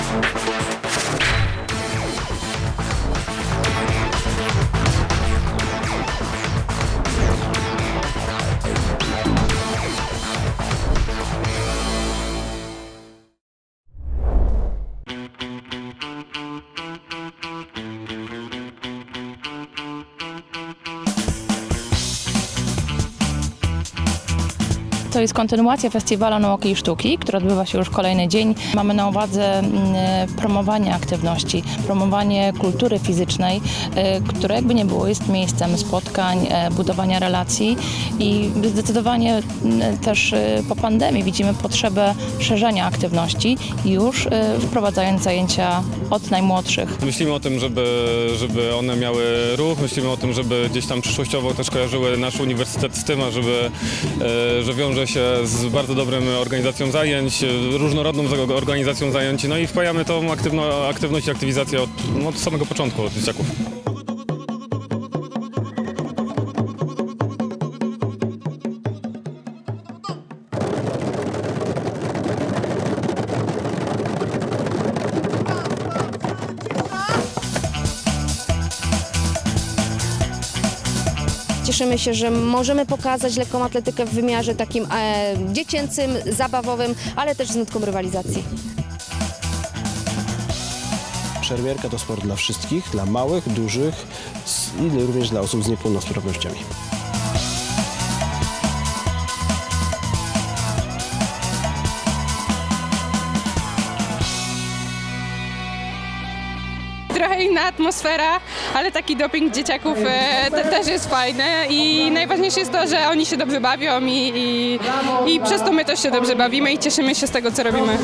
Thank you. To jest kontynuacja festiwalu Nauki i Sztuki, który odbywa się już kolejny dzień. Mamy na uwadze mm, promowanie aktywności, promowanie kultury fizycznej, e, które jakby nie było jest miejscem spotkań, e, budowania relacji i zdecydowanie mm, też e, po pandemii widzimy potrzebę szerzenia aktywności, już e, wprowadzając zajęcia od najmłodszych. Myślimy o tym, żeby, żeby one miały ruch, myślimy o tym, żeby gdzieś tam przyszłościowo też kojarzyły nasz uniwersytet z tym, żeby, e, że wiąże się z bardzo dobrym organizacją zajęć, różnorodną za- organizacją zajęć, no i wpajamy tą aktywno, aktywność i aktywizację od, no, od samego początku, od dzieciaków. Cieszymy się, że możemy pokazać lekką atletykę w wymiarze takim e, dziecięcym, zabawowym, ale też z nutką rywalizacji. Szermierka to sport dla wszystkich, dla małych, dużych i również dla osób z niepełnosprawnościami. Trochę inna atmosfera, ale taki doping dzieciaków e, te, też jest fajny i najważniejsze jest to, że oni się dobrze bawią i, i, i przez to my też się dobrze bawimy i cieszymy się z tego, co robimy.